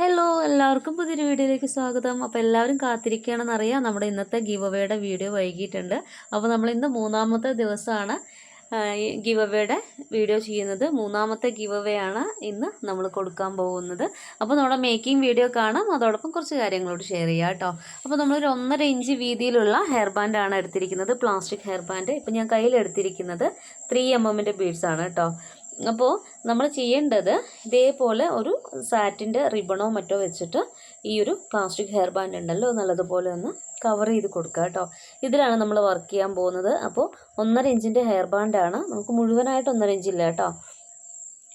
Hello എല്ലാവർക്കും പുതിയൊരു വീഡിയോയിലേക്ക് സ്വാഗതം. അപ്പോൾ എല്ലാവരും കാത്തിരിക്കുകയാണെന്നറിയാം നമ്മുടെ ഇന്നത്തെ ഗീവ് അവയുടെ വീഡിയോ വൈകിട്ടുണ്ട് അപ്പോൾ നമ്മൾ ഇന്ന് മൂന്നാമത്തെ ദിവസമാണ് ഗീവ് അവയുടെ വീഡിയോ ചെയ്യുന്നത്. മൂന്നാമത്തെ ഗീവ് അവേ ആണ് ഇന്ന് നമ്മൾ കൊടുക്കാൻ പോകുന്നത്. അപ്പോൾ നമ്മുടെ മേക്കിംഗ് വീഡിയോ കാണാം. അതോടൊപ്പം കുറച്ച് കാര്യങ്ങളോട് ഷെയർ ചെയ്യാം കേട്ടോ. അപ്പോൾ നമ്മളൊരു ഒന്നര ഇഞ്ച് വീതിയിലുള്ള ഹെയർ ബാൻഡാണ് എടുത്തിരിക്കുന്നത്. പ്ലാസ്റ്റിക് ഹെയർ ബാൻഡ് ഇപ്പോൾ ഞാൻ കയ്യിൽ എടുത്തിരിക്കുന്നത് ത്രീ എം എമ്മിന്റെ ബീഡ്സാണ് കേട്ടോ. അപ്പോൾ നമ്മൾ ചെയ്യേണ്ടത് ഇതേപോലെ ഒരു സാറ്റിന്റെ റിബണോ മറ്റോ വെച്ചിട്ട് ഈ ഒരു പ്ലാസ്റ്റിക് ഹെയർ ബാൻഡ് ഉണ്ടല്ലോ നല്ലതുപോലെ ഒന്ന് കവർ ചെയ്ത് കൊടുക്കുക കേട്ടോ. ഇതിലാണ് നമ്മൾ വർക്ക് ചെയ്യാൻ പോകുന്നത്. അപ്പോൾ ഒന്നര ഇഞ്ചിന്റെ ഹെയർ ബാൻഡാണ് നമുക്ക് മുഴുവനായിട്ട് ഒന്നര ഇഞ്ചില്ല കേട്ടോ.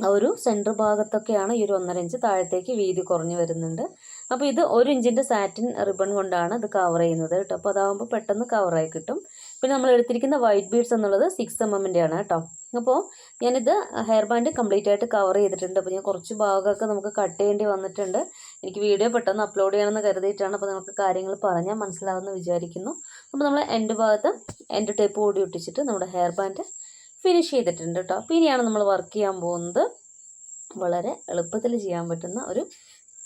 ആ ഒരു സെന്റർ ഭാഗത്തൊക്കെയാണ് ഈ ഒരു ഒന്നര ഇഞ്ച് താഴത്തേക്ക് വീതി കുറഞ്ഞു വരുന്നുണ്ട്. അപ്പോൾ ഇത് ഒരു ഇഞ്ചിന്റെ സാറ്റിൻ റിബൺ കൊണ്ടാണ് ഇത് കവർ ചെയ്യുന്നത് കേട്ടോ. അപ്പോൾ അതാകുമ്പോൾ പെട്ടെന്ന് കവറായി കിട്ടും. പിന്നെ നമ്മൾ എടുത്തിരിക്കുന്ന വൈറ്റ് ബീഡ്സ് എന്നുള്ളത് സിക്സ് എം എമ്മിന്റെ ആണ് കേട്ടോ. അപ്പോൾ ഞാനിത് ഹെയർ ബാൻഡ് കംപ്ലീറ്റ് ആയിട്ട് കവർ ചെയ്തിട്ടുണ്ട്. അപ്പോൾ ഞാൻ കുറച്ച് ഭാഗമൊക്കെ നമുക്ക് കട്ട് ചെയ്യേണ്ടി വന്നിട്ടുണ്ട്. എനിക്ക് വീഡിയോ പെട്ടെന്ന് അപ്ലോഡ് ചെയ്യണമെന്ന് കരുതിയിട്ടാണ് അപ്പോൾ നമുക്ക് കാര്യങ്ങൾ പറഞ്ഞാൽ മനസ്സിലാവുമെന്ന് വിചാരിക്കുന്നു. അപ്പോൾ നമ്മൾ എന്റെ ഭാഗത്ത് എന്റെ ടേപ്പ് കൂടി ഒട്ടിച്ചിട്ട് നമ്മുടെ ഹെയർ ബാൻഡ് ഫിനിഷ് ചെയ്തിട്ടുണ്ട് കേട്ടോ. അപ്പോൾ ഇനിയാണ് നമ്മൾ വർക്ക് ചെയ്യാൻ പോകുന്നത്. വളരെ എളുപ്പത്തിൽ ചെയ്യാൻ പറ്റുന്ന ഒരു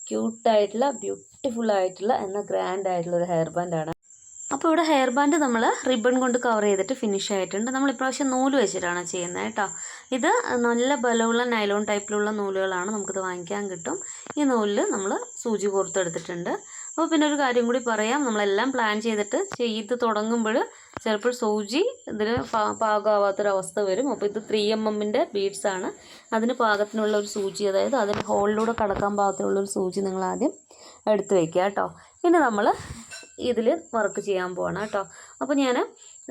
ക്യൂട്ടായിട്ടുള്ള ബ്യൂട്ടിഫുൾ ആയിട്ടുള്ള എന്ന ഗ്രാൻഡ് ആയിട്ടുള്ള ഒരു ഹെയർ ബാൻഡാണ് അപ്പോൾ ഇവിടെ ഹെയർ ബാൻഡ് നമ്മൾ റിബൺ കൊണ്ട് കവർ ചെയ്തിട്ട് ഫിനിഷ് ആയിട്ടുണ്ട്. നമ്മൾ ഇപ്രാവശ്യം നൂൽ വെച്ചിട്ടാണ് ചെയ്യുന്നത് കേട്ടോ. ഇത് നല്ല ബലമുള്ള നൈലോൺ ടൈപ്പിലുള്ള നൂലുകളാണ് നമുക്കിത് വാങ്ങിക്കാൻ കിട്ടും. ഈ നൂലിൽ നമ്മൾ സൂചി കോർത്തെടുത്തിട്ടുണ്ട്. അപ്പോൾ പിന്നെ ഒരു കാര്യം കൂടി പറയാം. നമ്മളെല്ലാം പ്ലാൻ ചെയ്തിട്ട് ചെയ്ത് തുടങ്ങുമ്പോൾ ചിലപ്പോൾ സൂചി ഇതിന് പാകമാവാത്തൊരവസ്ഥ വരും. അപ്പോൾ ഇത് ത്രീ എം എമ്മിന്റെ ബീഡ്സാണ് അതിന് പാകത്തിനുള്ള ഒരു സൂചി അതായത് അതിന് ഹോളിലൂടെ കടക്കാൻ പാകത്തിനുള്ള ഒരു സൂചി നിങ്ങൾ ആദ്യം എടുത്തു വയ്ക്കുക കേട്ടോ. ഇനി നമ്മൾ ഇതിൽ വർക്ക് ചെയ്യാൻ പോവാണ് കേട്ടോ. അപ്പോൾ ഞാൻ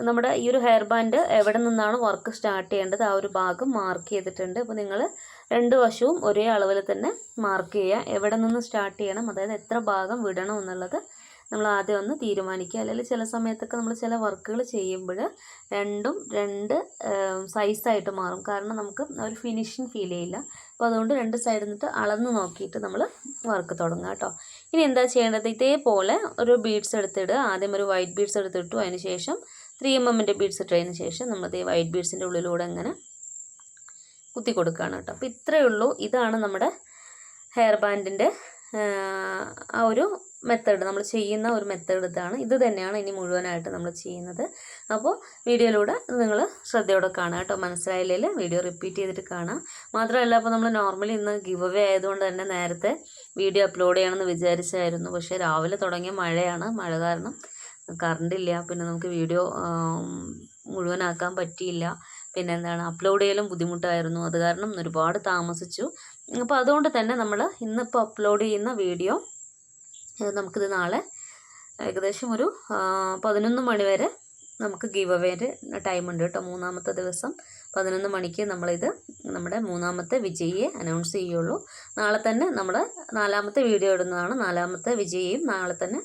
നമ്മുടെ ഈ ഒരു ഹെയർ ബാൻഡ് എവിടെ നിന്നാണ് വർക്ക് സ്റ്റാർട്ട് ചെയ്യേണ്ടത് ആ ഒരു ഭാഗം മാർക്ക് ചെയ്തിട്ടുണ്ട്. അപ്പോൾ നിങ്ങൾ രണ്ട് വശവും ഒരേ അളവിൽ തന്നെ മാർക്ക് ചെയ്യുക. എവിടെ നിന്ന് സ്റ്റാർട്ട് ചെയ്യണം അതായത് എത്ര ഭാഗം വിടണം എന്നുള്ളത് നമ്മൾ ആദ്യം ഒന്ന് തീരുമാനിക്കുക. അല്ലെങ്കിൽ ചില സമയത്തൊക്കെ നമ്മൾ ചില വർക്കുകൾ ചെയ്യുമ്പോൾ രണ്ടും രണ്ട് സൈസായിട്ട് മാറും. കാരണം നമുക്ക് ഒരു ഫിനിഷിങ് ഫീൽ ചെയ്യില്ല അപ്പോൾ അതുകൊണ്ട് രണ്ട് സൈഡിൽ നിന്നിട്ട് അളന്ന് നോക്കിയിട്ട് നമ്മൾ വർക്ക് തുടങ്ങുക കേട്ടോ. ഇനി എന്താ ചെയ്യേണ്ടത്? ഇതേപോലെ ഒരു ബീഡ്സ് എടുത്തിടുക. ആദ്യം ഒരു വൈറ്റ് ബീഡ്സ് എടുത്തിട്ടു. അതിന് ശേഷം ത്രീ എം എമ്മിന്റെ ബീഡ്സ് ഇട്ടതിന് ശേഷം നമ്മൾ ഈ വൈറ്റ് ബീഡ്സിന്റെ ഉള്ളിലൂടെ അങ്ങനെ കുത്തി കൊടുക്കുകയാണ് കേട്ടോ. അപ്പോൾ ഇത്രയേ ഉള്ളൂ. ഇതാണ് നമ്മുടെ ഹെയർ ബാൻഡിന്റെ ആ ഒരു മെത്തേഡ് നമ്മൾ ചെയ്യുന്ന ഒരു മെത്തേഡ് ഇതാണ്. ഇത് തന്നെയാണ് ഇനി മുഴുവനായിട്ട് നമ്മൾ ചെയ്യുന്നത്. അപ്പോൾ വീഡിയോയിലൂടെ നിങ്ങൾ ശ്രദ്ധയോടെ കാണുക കേട്ടോ. മനസ്സിലായില്ലെങ്കിൽ വീഡിയോ റിപ്പീറ്റ് ചെയ്തിട്ട് കാണാം മാത്രമല്ല അപ്പോൾ നമ്മൾ നോർമലി ഇന്ന് ഗിവ് അവേ ആയതുകൊണ്ട് തന്നെ നേരത്തെ വീഡിയോ അപ്ലോഡ് ചെയ്യണമെന്ന് വിചാരിച്ചായിരുന്നു. പക്ഷേ രാവിലെ തുടങ്ങിയ മഴയാണ്. മഴ കാരണം കറണ്ടില്ല പിന്നെ നമുക്ക് വീഡിയോ മുഴുവനാക്കാൻ പറ്റിയില്ല. പിന്നെ എന്താണ് അപ്ലോഡ് ചെയ്യലും ബുദ്ധിമുട്ടായിരുന്നു. അത് കാരണം ഒരുപാട് താമസിച്ചു. അപ്പോൾ അതുകൊണ്ട് തന്നെ നമ്മൾ ഇന്നിപ്പോൾ അപ്ലോഡ് ചെയ്യുന്ന വീഡിയോ നമുക്കിത് നാളെ ഏകദേശം ഒരു പതിനൊന്ന് മണി വരെ നമുക്ക് ഗീവ് അവേന്റെ ഉണ്ട് കേട്ടോ. മൂന്നാമത്തെ ദിവസം പതിനൊന്ന് മണിക്ക് നമ്മളിത് നമ്മുടെ മൂന്നാമത്തെ വിജയിയെ അനൗൺസ് ചെയ്യുള്ളൂ. നാളെ തന്നെ നമ്മൾ നാലാമത്തെ വീഡിയോ ഇടുന്നതാണ്. നാലാമത്തെ വിജയിയും നാളെ തന്നെ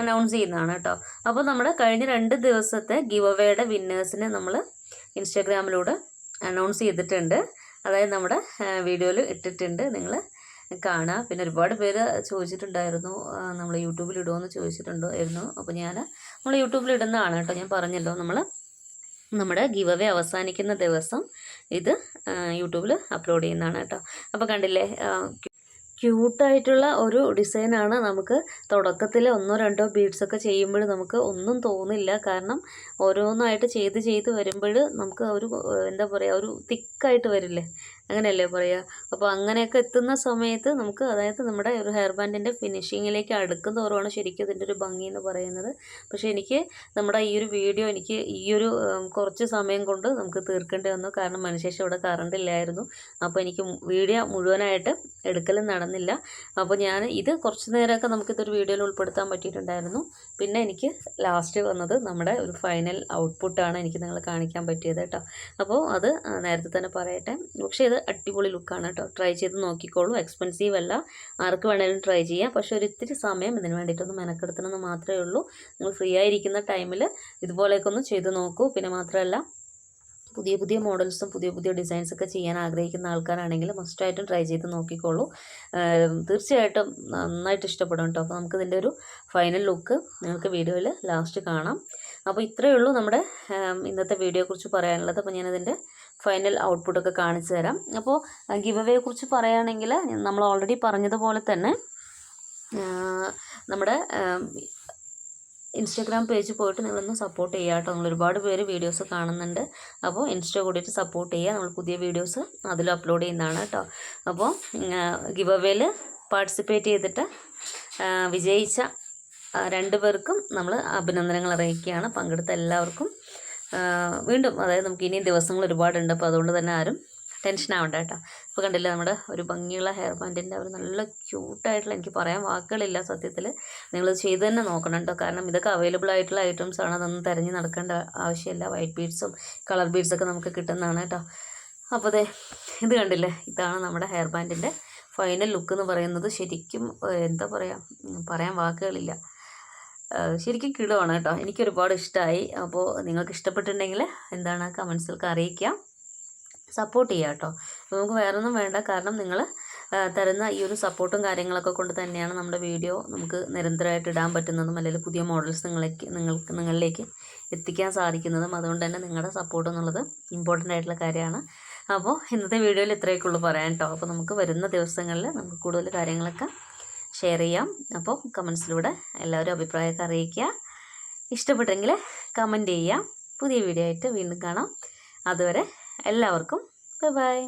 അനൗൺസ് ചെയ്യുന്നതാണ് കേട്ടോ. അപ്പോൾ നമ്മൾ കഴിഞ്ഞ രണ്ട് ദിവസത്തെ ഗിവ് അവേയുടെ വിന്നേഴ്സിനെ നമ്മൾ ഇൻസ്റ്റാഗ്രാമിലൂടെ അനൗൺസ് ചെയ്തിട്ടുണ്ട്. അതായത് നമ്മുടെ വീഡിയോയിൽ ഇട്ടിട്ടുണ്ട്. നിങ്ങൾ കാണുക പിന്നെ ഒരുപാട് പേര് ചോദിച്ചിട്ടുണ്ടായിരുന്നു. നമ്മൾ യൂട്യൂബിൽ ഇടുമെന്ന് ചോദിച്ചിട്ടുണ്ടായിരുന്നു അപ്പോൾ ഞാൻ നമ്മൾ യൂട്യൂബിൽ ഇടുന്നതാണ് കേട്ടോ. ഞാൻ പറഞ്ഞല്ലോ നമ്മൾ നമ്മുടെ ഗിവ് അവേ അവസാനിക്കുന്ന ദിവസം ഇത് യൂട്യൂബിൽ അപ്ലോഡ് ചെയ്യുന്നതാണ് കേട്ടോ. അപ്പോൾ കണ്ടില്ലേ ക്യൂട്ടായിട്ടുള്ള ഒരു ഡിസൈനാണ് നമുക്ക് തുടക്കത്തിൽ ഒന്നോ രണ്ടോ ബീഡ്സൊക്കെ ചെയ്യുമ്പോൾ നമുക്ക് ഒന്നും തോന്നില്ല. കാരണം ഓരോന്നായിട്ട് ചെയ്ത് ചെയ്ത് വരുമ്പോൾ നമുക്ക് ഒരു എന്താ പറയുക ഒരു തിക്കായിട്ട് വരില്ലേ? അങ്ങനെയല്ലേ പറയുക അപ്പോൾ അങ്ങനെയൊക്കെ എത്തുന്ന സമയത്ത് നമുക്ക് അതായത് നമ്മുടെ ഒരു ഹെയർ ബാൻഡിന്റെ ഫിനിഷിങ്ങിലേക്ക് അടുക്കും തോറുമാണ് ശരിക്കും ഇതിന്റെ ഒരു ഭംഗി എന്ന് പറയുന്നത്. പക്ഷേ എനിക്ക് നമ്മുടെ ഈ ഒരു വീഡിയോ എനിക്ക് ഈ ഒരു കുറച്ച് സമയം കൊണ്ട് നമുക്ക് തീർക്കേണ്ടി വന്നു. കാരണം മനുഷ്യശേഷം ഇവിടെ കറണ്ട് ഇല്ലായിരുന്നു. അപ്പോൾ എനിക്ക് വീഡിയോ മുഴുവനായിട്ട് എടുക്കലും നടന്നില്ല. അപ്പോൾ ഞാൻ ഇത് കുറച്ച് നേരമൊക്കെ നമുക്കിതൊരു വീഡിയോയിൽ ഉൾപ്പെടുത്താൻ പറ്റിയിട്ടുണ്ടായിരുന്നു. പിന്നെ എനിക്ക് ലാസ്റ്റ് വന്നത് നമ്മുടെ ഒരു ഫൈനൽ ഔട്ട്പുട്ടാണ് എനിക്ക് നിങ്ങളെ കാണിക്കാൻ പറ്റിയത് കേട്ടോ. അപ്പോൾ അത് നേരത്തെ തന്നെ പറയട്ടെ. പക്ഷേ ഇത് അടിപൊളി ലുക്കാണ് കേട്ടോ ട്രൈ ചെയ്ത് നോക്കിക്കോളൂ. എക്സ്പെൻസീവ് അല്ല. ആർക്ക് വേണമെങ്കിലും ട്രൈ ചെയ്യാം. പക്ഷെ ഒരു ഇത്തിരി സമയം ഇതിന് വേണ്ടിയിട്ടൊന്ന് മെനക്കെടുത്തണമെന്ന് മാത്രമേ ഉള്ളൂ. നിങ്ങൾ ഫ്രീ ആയിരിക്കുന്ന ടൈമിൽ ഇതുപോലെയൊക്കെ ഒന്ന് ചെയ്ത് നോക്കൂ. പിന്നെ മാത്രമല്ല പുതിയ പുതിയ മോഡൽസും പുതിയ പുതിയ ഡിസൈൻസ് ഒക്കെ ചെയ്യാൻ ആഗ്രഹിക്കുന്ന ആൾക്കാരാണെങ്കിൽ മസ്റ്റായിട്ടും ട്രൈ ചെയ്ത് നോക്കിക്കോളൂ. തീർച്ചയായിട്ടും നന്നായിട്ട് ഇഷ്ടപ്പെടും കേട്ടോ അപ്പോൾ നമുക്കിതിന്റെ ഒരു ഫൈനൽ ലുക്ക് നിങ്ങൾക്ക് വീഡിയോയിൽ ലാസ്റ്റ് കാണാം. അപ്പോൾ ഇത്രയേ ഉള്ളൂ നമ്മുടെ ഇന്നത്തെ വീഡിയോയെക്കുറിച്ച് പറയാനുള്ളത്. അപ്പോൾ ഞാനതിന്റെ ഫൈനൽ ഔട്ട്പുട്ടൊക്കെ കാണിച്ചു തരാം. അപ്പോൾ ഗിവ് അവയെ കുറിച്ച് പറയുകയാണെങ്കിൽ നമ്മൾ ഓൾറെഡി പറഞ്ഞതുപോലെ തന്നെ നമ്മുടെ ഇൻസ്റ്റാഗ്രാം പേജ് പോയിട്ട് നിങ്ങളൊന്ന് സപ്പോർട്ട് ചെയ്യുക കേട്ടോ. നിങ്ങൾ ഒരുപാട് പേര് വീഡിയോസ് കാണുന്നുണ്ട്. അപ്പോൾ ഇൻസ്റ്റ കൂടിയിട്ട് സപ്പോർട്ട് ചെയ്യുക. നമ്മൾ പുതിയ വീഡിയോസ് അതിൽ അപ്ലോഡ് ചെയ്യുന്നതാണ് കേട്ടോ. അപ്പോൾ ഗിവ് അവേയിൽ പാർട്ടിസിപ്പേറ്റ് ചെയ്തിട്ട് വിജയിച്ച രണ്ട് പേർക്കും നമ്മൾ അഭിനന്ദനങ്ങൾ അറിയിക്കുകയാണ്. പങ്കെടുത്ത എല്ലാവർക്കും വീണ്ടും അതായത് നമുക്ക് ഇനിയും ദിവസങ്ങൾ ഒരുപാടുണ്ട്. അപ്പോൾ അതുകൊണ്ട് തന്നെ ആരും ടെൻഷൻ ആവണ്ട കേട്ടോ. ഇപ്പോൾ കണ്ടില്ലേ നമ്മുടെ ഒരു ഭംഗിയുള്ള ഹെയർ ബാൻഡിന്റെ അവർ നല്ല ക്യൂട്ടായിട്ടുള്ള എനിക്ക് പറയാൻ വാക്കുകളില്ല സത്യത്തിൽ നിങ്ങൾ ചെയ്ത് തന്നെ നോക്കണം കേട്ടോ. കാരണം ഇതൊക്കെ അവൈലബിൾ ആയിട്ടുള്ള ഐറ്റംസ് ആണ്. അതൊന്നും തിരഞ്ഞ് നടക്കേണ്ട ആവശ്യമില്ല. വൈറ്റ് ബീഡ്സും കളർ ബീഡ്സൊക്കെ നമുക്ക് കിട്ടുന്നതാണ് കേട്ടോ. അപ്പോൾ അതെ ഇത് കണ്ടില്ലേ? ഇതാണ് നമ്മുടെ ഹെയർ ബാൻഡിന്റെ ഫൈനൽ ലുക്ക് എന്ന് പറയുന്നത്. ശരിക്കും എന്താ പറയുക പറയാൻ വാക്കുകളില്ല. ശരിക്കും കിടുവാണ് കേട്ടോ. എനിക്ക് ഒരുപാട് ഇഷ്ടമായി അപ്പോൾ നിങ്ങൾക്ക് ഇഷ്ടപ്പെട്ടിട്ടുണ്ടെങ്കിൽ എന്താണ് കമൻസിലൊക്കെ അറിയിക്കാം. സപ്പോർട്ട് ചെയ്യുക കേട്ടോ. നമുക്ക് വേറൊന്നും വേണ്ട. കാരണം നിങ്ങൾ തരുന്ന ഈ ഒരു സപ്പോർട്ടും കാര്യങ്ങളൊക്കെ കൊണ്ട് തന്നെയാണ് നമ്മുടെ വീഡിയോ നമുക്ക് നിരന്തരമായിട്ട് ഇടാൻ പറ്റുന്നതും അല്ലെങ്കിൽ പുതിയ മോഡൽസ് നിങ്ങളേക്ക് നിങ്ങൾക്ക് നിങ്ങളിലേക്ക് എത്തിക്കാൻ സാധിക്കുന്നതും. അതുകൊണ്ട് തന്നെ നിങ്ങളുടെ സപ്പോർട്ട് എന്നുള്ളത് ഇമ്പോർട്ടന്റ് ആയിട്ടുള്ള കാര്യമാണ്. അപ്പോൾ ഇന്നത്തെ വീഡിയോയിൽ ഇത്രയൊക്കെ ഉള്ളൂ പറയാൻ കേട്ടോ. അപ്പോൾ നമുക്ക് വരുന്ന ദിവസങ്ങളിൽ നമുക്ക് കൂടുതൽ കാര്യങ്ങളൊക്കെ ഷെയർ ചെയ്യാം. അപ്പോൾ കമൻസിലൂടെ എല്ലാവരും അഭിപ്രായമൊക്കെ അറിയിക്കുക. ഇഷ്ടപ്പെട്ടെങ്കിൽ കമന്റ് ചെയ്യാം പുതിയ വീഡിയോ ആയിട്ട് വീണ്ടും കാണാം. അതുവരെ എല്ലാവർക്കും ബൈ ബൈ